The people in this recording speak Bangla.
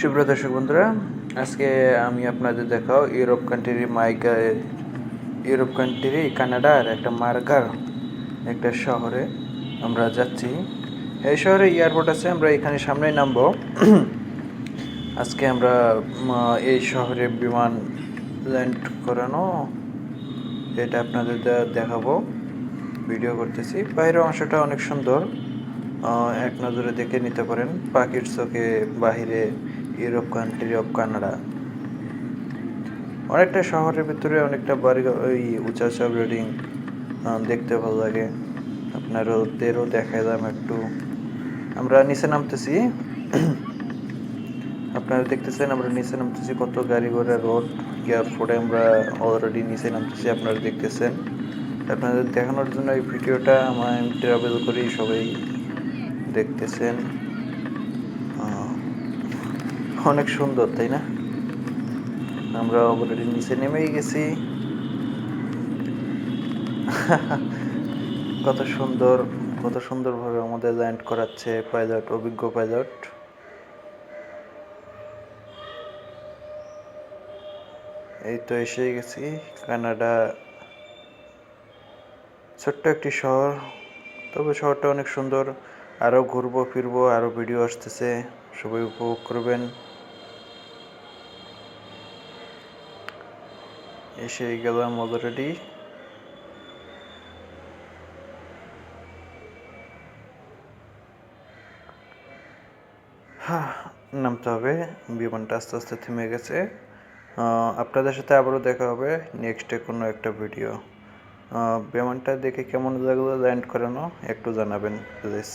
সুপ্রিয় দর্শক বন্ধুরা, আজকে আমি আপনাদের দেখাও ইউরোপ কান্ট্রি মাইকা, ইউরোপ কান্ট্রি কানাডার একটা মার্গার একটা শহরে আমরা যাচ্ছি। এই শহরে এয়ারপোর্ট আছে, আমরা এখানে সামনেই নামবো। আজকে আমরা এই শহরে বিমান ল্যান্ড করানো, এটা আপনাদের দেখাবো। ভিডিও করতেছি। বাইরের অংশটা অনেক সুন্দর। এক নজরে দেখে নিতে পারেন। পাখির চোখে বাহিরে ইউরোপ কান্ট্রি অফ কানাডা। অনেকটা শহরের ভিতরে অনেকটা বাড়ি, ওই উঁচা উঁচা বিল্ডিং দেখতে ভালো লাগে। আপনার ওদেরও দেখাইলাম একটু। আমরা নিচে নামতেছি। আপনারা দেখতেছেন, আমরা নিচে নামতেছি, কত গাড়ি ঘোড়া রোড এয়ারপোর্টে আমরা অলরেডি নিচে নামতেছি, আপনারা দেখতেছেন। আপনাদের দেখানোর জন্য এই ভিডিওটা আমি ট্রাভেল করি, সবাই দেখতেছেন। অনেক সুন্দর, তাই না? আমরা অলরেডি নিচে নেমেই গেছি। কত সুন্দর, কত সুন্দরভাবে আমাদের ল্যান্ড করাচ্ছে পাইলট, অভিজ্ঞ পাইলট। এই তো এসে গেছি, কানাডা। ছোট্ট একটি শহর, তবে শহরটা অনেক সুন্দর। আরও ঘুরবো, ফিরবো আরও ভিডিও আসতেছে, সবাই উপভোগ করবেন। এসে গেলাম অলরেডি হ্যাঁ নামতে হবে। বিমানটা আস্তে আস্তে থেমে গেছে। আপনাদের সাথে আবারও দেখা হবে নেক্সটে কোনো একটা ভিডিও। বিমানটা দেখে কেমন লাগল, ল্যান্ড করানো একটু জানাবেন, প্লিজ।